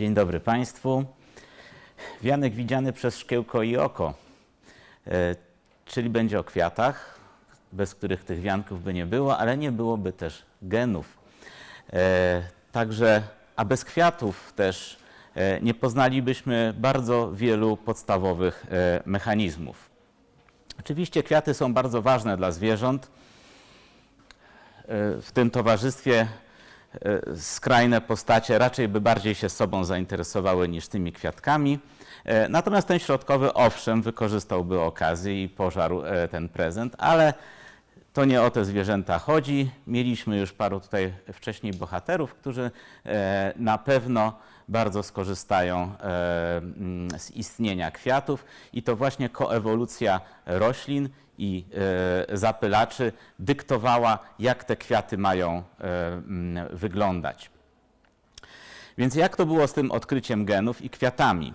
Dzień dobry Państwu. Wianek widziany przez szkiełko i oko, e, czyli będzie o kwiatach, bez których tych wianków by nie było, ale nie byłoby też genów. E, Także, a bez kwiatów też e, nie poznalibyśmy bardzo wielu podstawowych mechanizmów. Oczywiście kwiaty są bardzo ważne dla zwierząt. W tym towarzystwie skrajne postacie raczej by bardziej się sobą zainteresowały niż tymi kwiatkami. E, Natomiast ten środkowy, owszem, wykorzystałby okazję i pożarł e, ten prezent, ale to nie o te zwierzęta chodzi. Mieliśmy już paru tutaj wcześniej bohaterów, którzy e, na pewno bardzo skorzystają e, mm, z istnienia kwiatów i to właśnie koewolucja roślin i e, zapylaczy dyktowała, jak te kwiaty mają e, mm, wyglądać. Więc jak to było z tym odkryciem genów i kwiatami?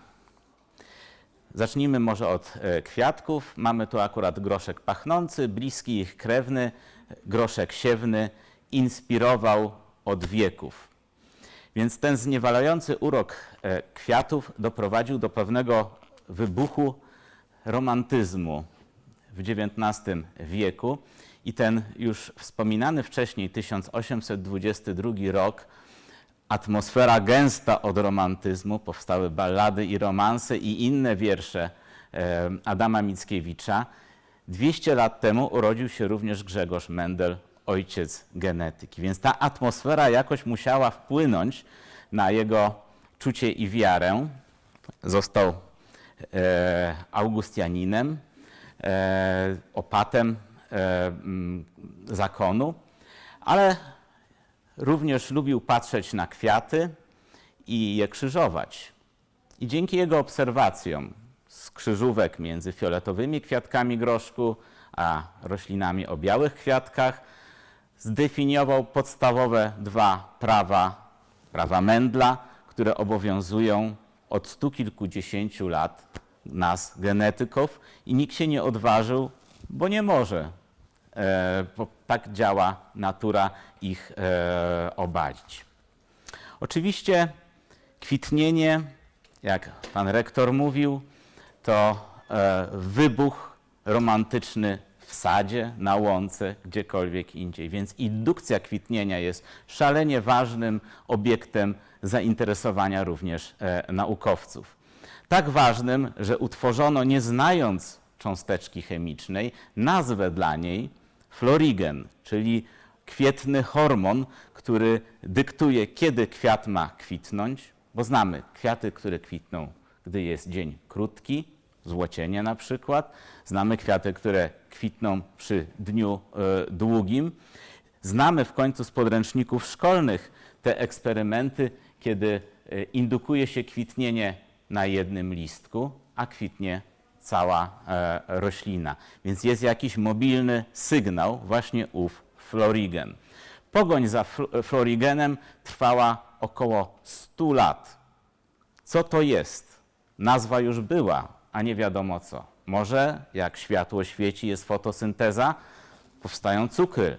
Zacznijmy może od kwiatków. Mamy tu akurat groszek pachnący, bliski ich krewny, groszek siewny, inspirował od wieków. Więc ten zniewalający urok e, kwiatów doprowadził do pewnego wybuchu romantyzmu w XIX wieku i ten już wspominany wcześniej 1822 rok atmosfera gęsta od romantyzmu, powstały ballady i romanse i inne wiersze e, Adama Mickiewicza. 200 lat temu urodził się również Grzegorz Mendel, ojciec genetyki. Więc ta atmosfera jakoś musiała wpłynąć na jego czucie i wiarę. Został e, Augustianinem, e, opatem e, mm, zakonu, ale również lubił patrzeć na kwiaty i je krzyżować. I dzięki jego obserwacjom z krzyżówek między fioletowymi kwiatkami groszku a roślinami o białych kwiatkach zdefiniował podstawowe dwa prawa, prawa Mendla, które obowiązują od stu kilkudziesięciu lat nas, genetyków, i nikt się nie odważył, bo nie może e, bo tak działa natura ich e, obalić. Oczywiście kwitnienie, jak pan rektor mówił, to e, wybuch romantyczny sadzie, na łące, gdziekolwiek indziej. Więc indukcja kwitnienia jest szalenie ważnym obiektem zainteresowania również e, naukowców. Tak ważnym, że utworzono, nie znając cząsteczki chemicznej, nazwę dla niej florigen, czyli kwietny hormon, który dyktuje, kiedy kwiat ma kwitnąć, bo znamy kwiaty, które kwitną, gdy jest dzień krótki, złocienie na przykład. Znamy kwiaty, które kwitną przy dniu e, długim. Znamy w końcu z podręczników szkolnych te eksperymenty, kiedy e, indukuje się kwitnienie na jednym listku, a kwitnie cała e, roślina. Więc jest jakiś mobilny sygnał, właśnie ów florigen. Pogoń za fl- florigenem trwała około 100 lat. Co to jest? Nazwa już była, a nie wiadomo co. Może jak światło świeci, jest fotosynteza, powstają cukry.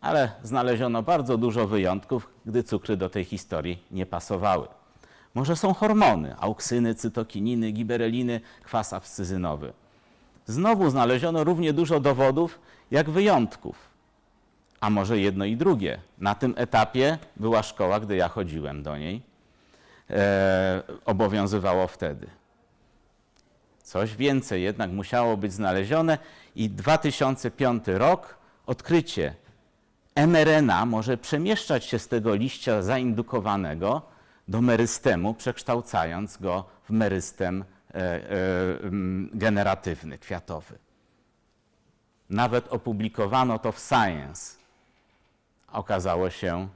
Ale znaleziono bardzo dużo wyjątków, gdy cukry do tej historii nie pasowały. Może są hormony, auksyny, cytokininy, gibereliny, kwas abscyzynowy. Znowu znaleziono równie dużo dowodów jak wyjątków. A może jedno i drugie. Na tym etapie była szkoła, gdy ja chodziłem do niej. E, obowiązywało wtedy. Coś więcej jednak musiało być znalezione i 2005 rok odkrycie mRNA może przemieszczać się z tego liścia zaindukowanego do merystemu, przekształcając go w merystem e, e, generatywny, kwiatowy. Nawet opublikowano to w Science. Okazało się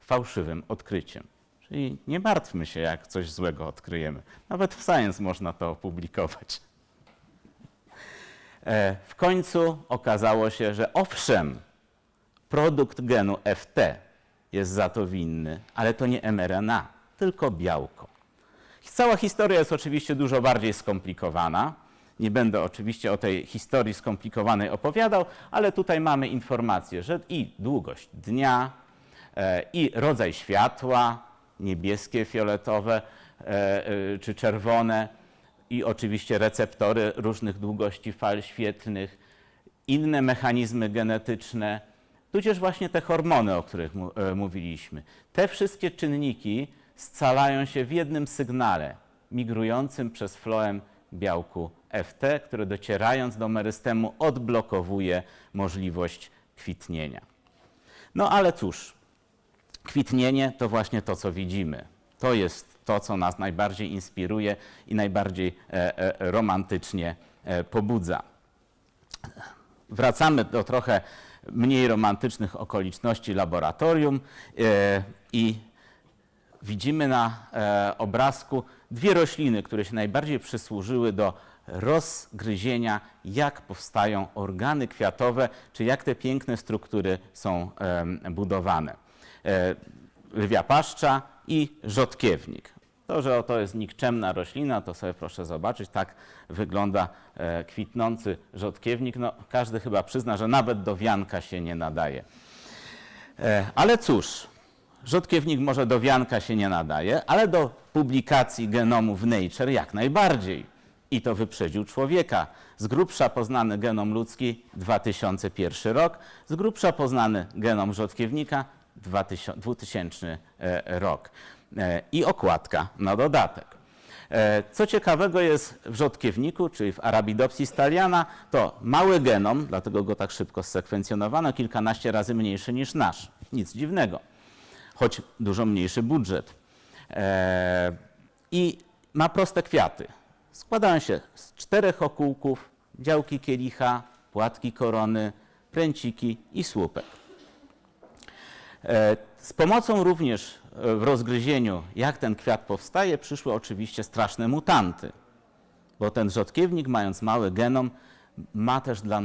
fałszywym odkryciem. Czyli nie martwmy się, jak coś złego odkryjemy. Nawet w Science można to opublikować. E, W końcu okazało się, że owszem, produkt genu FT jest za to winny, ale to nie mRNA, tylko białko. Cała historia jest oczywiście dużo bardziej skomplikowana. Nie będę oczywiście o tej historii skomplikowanej opowiadał, ale tutaj mamy informację, że i długość dnia, e, i rodzaj światła, niebieskie, fioletowe e, e, czy czerwone i oczywiście receptory różnych długości fal świetlnych, inne mechanizmy genetyczne, tudzież właśnie te hormony, o których e, mówiliśmy. Te wszystkie czynniki scalają się w jednym sygnale migrującym przez floem białku FT, który docierając do merystemu odblokowuje możliwość kwitnienia. No ale cóż, kwitnienie to właśnie to, co widzimy. To jest to, co nas najbardziej inspiruje i najbardziej e, e, romantycznie e, pobudza. Wracamy do trochę mniej romantycznych okoliczności laboratorium i widzimy na obrazku dwie rośliny, które się najbardziej przysłużyły do rozgryzienia, jak powstają organy kwiatowe, czy jak te piękne struktury są budowane. E, Lwia paszcza i rzodkiewnik. To, że oto jest nikczemna roślina, to sobie proszę zobaczyć, tak wygląda e, kwitnący rzodkiewnik. No, każdy chyba przyzna, że nawet do wianka się nie nadaje. E, Ale cóż, rzodkiewnik może do wianka się nie nadaje, ale do publikacji genomu w Nature jak najbardziej. I to wyprzedził człowieka. Z grubsza poznany genom ludzki 2001 rok, z grubsza poznany genom rzodkiewnika 2000 2000 e, rok. E, I okładka na dodatek. E, Co ciekawego jest w rzodkiewniku, czyli w Arabidopsis thaliana, to mały genom, dlatego go tak szybko zsekwencjonowano, kilkanaście razy mniejszy niż nasz. Nic dziwnego, choć dużo mniejszy budżet. I ma proste kwiaty. Składają się z czterech okółków, działki kielicha, płatki korony, pręciki i słupek. E, Z pomocą również e, w rozgryzieniu, jak ten kwiat powstaje, przyszły oczywiście straszne mutanty, bo ten rzodkiewnik, mając mały genom, ma też dla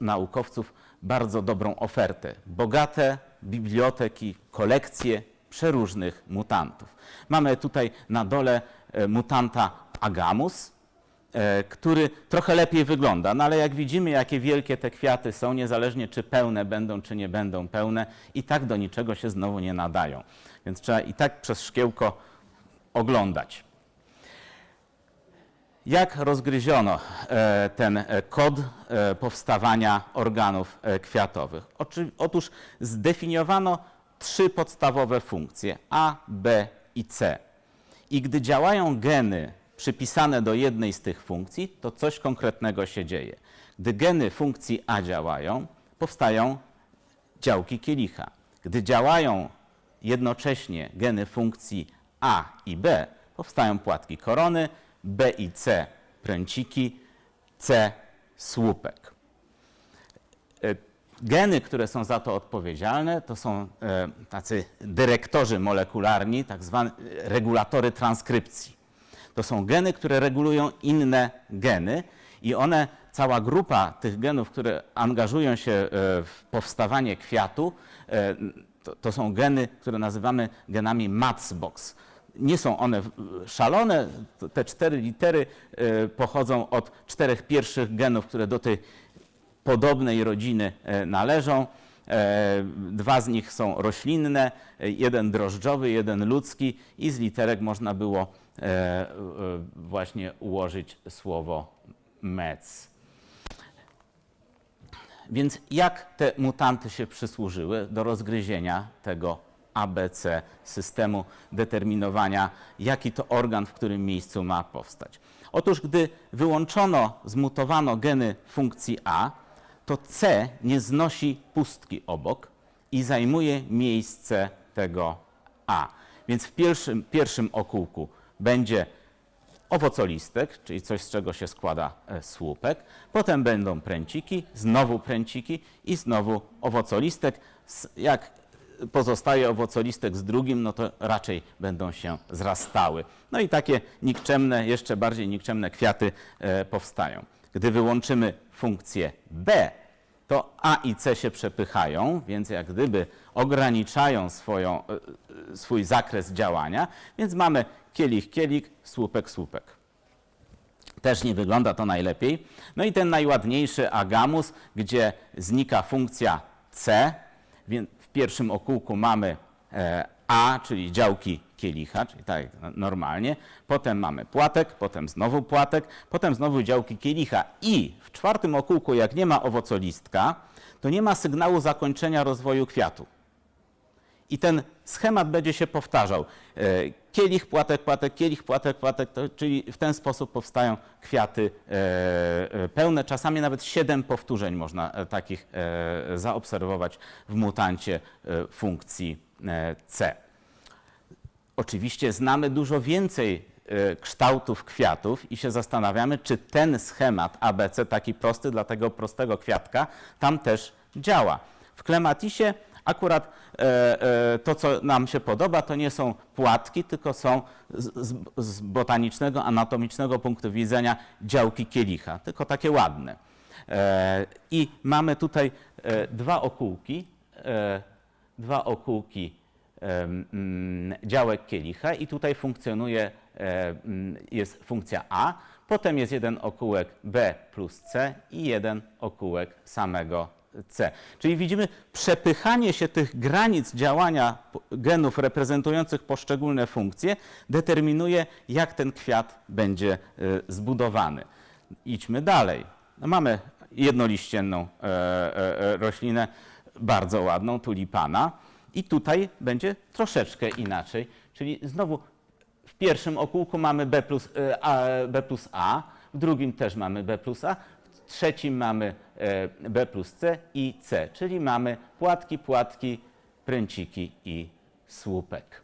naukowców bardzo dobrą ofertę. Bogate biblioteki, kolekcje przeróżnych mutantów. Mamy tutaj na dole e, mutanta agamus, który trochę lepiej wygląda. No ale jak widzimy, jakie wielkie te kwiaty są, niezależnie czy pełne będą, czy nie będą pełne, i tak do niczego się znowu nie nadają. Więc trzeba i tak przez szkiełko oglądać. Jak rozgryziono e, ten e, kod e, powstawania organów e, kwiatowych? Otóż zdefiniowano trzy podstawowe funkcje A, B i C. I gdy działają geny przypisane do jednej z tych funkcji, to coś konkretnego się dzieje. Gdy geny funkcji A działają, powstają działki kielicha. Gdy działają jednocześnie geny funkcji A i B, powstają płatki korony, B i C pręciki, C słupek. E, Geny, które są za to odpowiedzialne, to są e, tacy dyrektorzy molekularni, tak zwane e, regulatory transkrypcji. To są geny, które regulują inne geny i one, cała grupa tych genów, które angażują się e, w powstawanie kwiatu, e, to, to są geny, które nazywamy genami Matchbox. Nie są one szalone, te cztery litery e, pochodzą od czterech pierwszych genów, które do tej podobnej rodziny należą. E, Dwa z nich są roślinne, jeden drożdżowy, jeden ludzki i z literek można było e, e, właśnie ułożyć słowo mec. Więc jak te mutanty się przysłużyły do rozgryzienia tego ABC systemu determinowania, jaki to organ w którym miejscu ma powstać? Otóż, gdy wyłączono, zmutowano geny funkcji A, to C nie znosi pustki obok i zajmuje miejsce tego A. Więc w pierwszym, pierwszym okółku będzie owocolistek, czyli coś, z czego się składa e, słupek. Potem będą pręciki, znowu pręciki i znowu owocolistek. Jak pozostaje owocolistek z drugim, no to raczej będą się zrastały. No i takie nikczemne, jeszcze bardziej nikczemne kwiaty e, powstają. Gdy wyłączymy funkcję B, to A i C się przepychają, więc jak gdyby ograniczają swoją, e, e, swój zakres działania, więc mamy kielich, kielik, słupek, słupek. Też nie wygląda to najlepiej. No i ten najładniejszy agamus, gdzie znika funkcja C, więc w pierwszym okółku mamy e, A, czyli działki kielicha, czyli tak jak normalnie, potem mamy płatek, potem znowu płatek, potem znowu działki kielicha i w czwartym okółku, jak nie ma owocolistka, to nie ma sygnału zakończenia rozwoju kwiatu. I ten schemat będzie się powtarzał. E, Kielich, płatek, płatek, kielich, płatek, płatek, to, czyli w ten sposób powstają kwiaty e, e, pełne. Czasami nawet siedem powtórzeń można takich zaobserwować w mutancie funkcji C. Oczywiście znamy dużo więcej e, kształtów kwiatów i się zastanawiamy, czy ten schemat ABC, taki prosty dla tego prostego kwiatka, tam też działa. W klematisie akurat e, e, to, co nam się podoba, to nie są płatki, tylko są z, z, botanicznego, anatomicznego punktu widzenia działki kielicha, tylko takie ładne. I mamy tutaj dwa okółki, dwa mm, działek kielicha i tutaj funkcjonuje, mm, jest funkcja A, potem jest jeden okółek B plus C i jeden okółek samego C. Czyli widzimy przepychanie się tych granic działania genów reprezentujących poszczególne funkcje determinuje, jak ten kwiat będzie e, zbudowany. Idźmy dalej. No mamy jednoliścienną e, e, roślinę, bardzo ładną, tulipana. I tutaj będzie troszeczkę inaczej, czyli znowu w pierwszym okółku mamy B plus, e, A, B plus A, w drugim też mamy B plus A, w trzecim mamy e, B plus C i C, czyli mamy płatki, płatki, pręciki i słupek.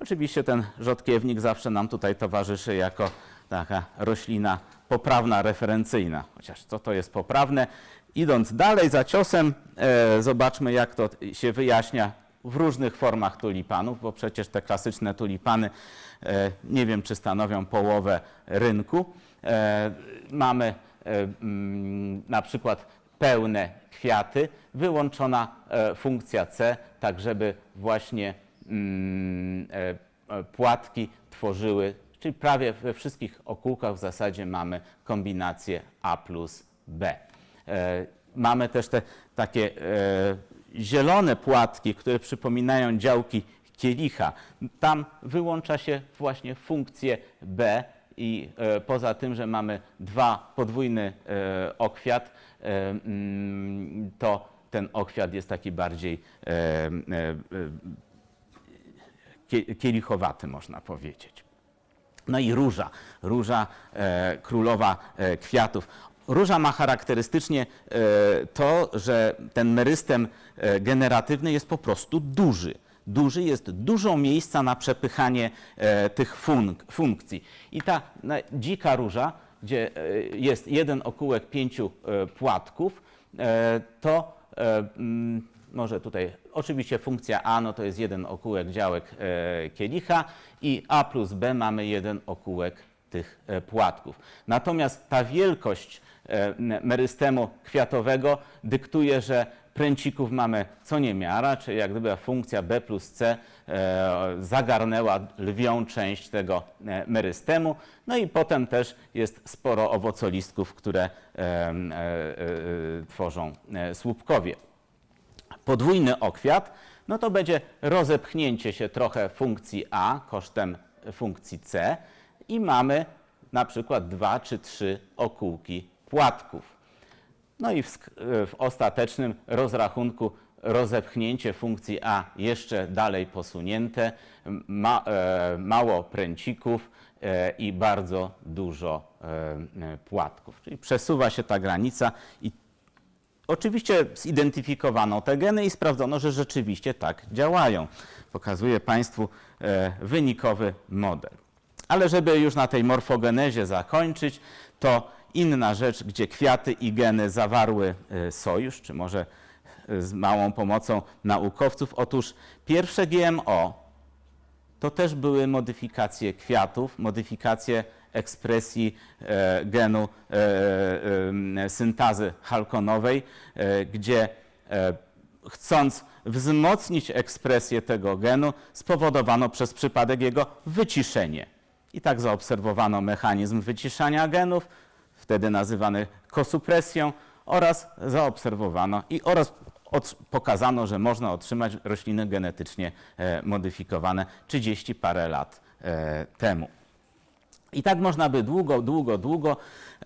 Oczywiście ten rzodkiewnik zawsze nam tutaj towarzyszy jako taka roślina poprawna, referencyjna. Chociaż co to jest poprawne? Idąc dalej za ciosem, e, zobaczmy jak to się wyjaśnia w różnych formach tulipanów, bo przecież te klasyczne tulipany e, nie wiem czy stanowią połowę rynku. E, mamy e, mm, na przykład pełne kwiaty, wyłączona e, funkcja C, tak żeby właśnie mm, e, e, płatki tworzyły, czyli prawie we wszystkich okółkach w zasadzie mamy kombinację A plus B. E, Mamy też te takie e, zielone płatki, które przypominają działki kielicha. Tam wyłącza się właśnie funkcję B i e, poza tym, że mamy dwa podwójny okwiat, mm, to ten okwiat jest taki bardziej kie- kielichowaty, można powiedzieć. No i róża, róża królowa kwiatów. Róża ma charakterystycznie e, to, że ten merystem e, generatywny jest po prostu duży. Duży jest dużo miejsca na przepychanie e, tych funk funkcji. I ta dzika róża, gdzie jest jeden okółek pięciu płatków, to mm, może tutaj oczywiście funkcja A no to jest jeden okółek działek kielicha i A plus B mamy jeden okółek tych płatków. Natomiast ta wielkość merystemu kwiatowego dyktuje, że pręcików mamy co niemiara, czyli jak gdyby funkcja B plus C e, zagarnęła lwią część tego e, merystemu. No i potem też jest sporo owocolistków, które e, e, e, tworzą e, słupkowie podwójny okwiat, no to będzie rozepchnięcie się trochę funkcji A kosztem funkcji C i mamy na przykład dwa czy trzy okółki płatków. No i w, w ostatecznym rozrachunku rozepchnięcie funkcji A jeszcze dalej posunięte, ma, e, mało pręcików e, i bardzo dużo e, płatków. Czyli przesuwa się ta granica i Oczywiście zidentyfikowano te geny i sprawdzono, że rzeczywiście tak działają. Pokazuję Państwu e, wynikowy model. Ale żeby już na tej morfogenezie zakończyć, to inna rzecz, gdzie kwiaty i geny zawarły e, sojusz, czy może e, z małą pomocą naukowców. Otóż pierwsze GMO to też były modyfikacje kwiatów, modyfikacje ekspresji e, genu e, e, syntazy halkonowej, e, gdzie chcąc wzmocnić ekspresję tego genu, spowodowano przez przypadek jego wyciszenie. I tak zaobserwowano mechanizm wyciszania genów, wtedy nazywany kosupresją, oraz zaobserwowano i oraz pokazano, że można otrzymać rośliny genetycznie e, modyfikowane 30 parę lat e, temu. I tak można by długo, długo, długo.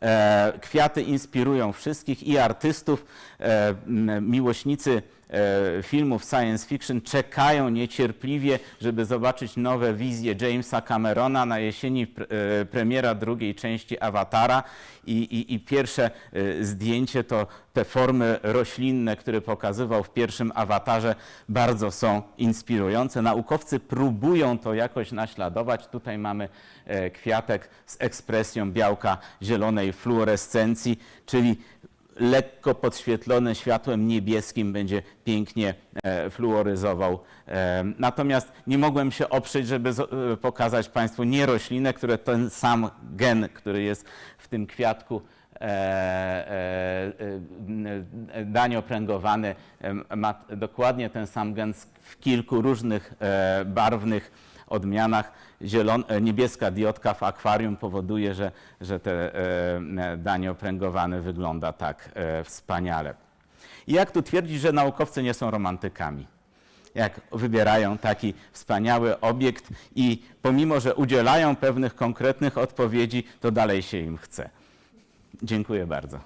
E, kwiaty inspirują wszystkich i artystów, miłośnicy filmów science fiction czekają niecierpliwie, żeby zobaczyć nowe wizje Jamesa Camerona na jesieni e, premiera drugiej części Awatara i, i, i pierwsze e, zdjęcie to te formy roślinne, które pokazywał w pierwszym awatarze, bardzo są inspirujące. Naukowcy próbują to jakoś naśladować. Tutaj mamy e, kwiatek z ekspresją białka zielonej fluorescencji, czyli lekko podświetlony światłem niebieskim będzie pięknie e, fluoryzował. E, Natomiast nie mogłem się oprzeć, żeby e, pokazać Państwu nie roślinę, które ten sam gen, który jest w tym kwiatku, dań opręgowany ma dokładnie ten sam gen w kilku różnych barwnych odmianach. Zielon, e, niebieska diodka w akwarium powoduje, że, że te e, danie opręgowane wygląda tak e, wspaniale. I jak tu twierdzić, że naukowcy nie są romantykami? jak wybierają taki wspaniały obiekt i pomimo, że udzielają pewnych konkretnych odpowiedzi, to dalej się im chce. Dziękuję bardzo.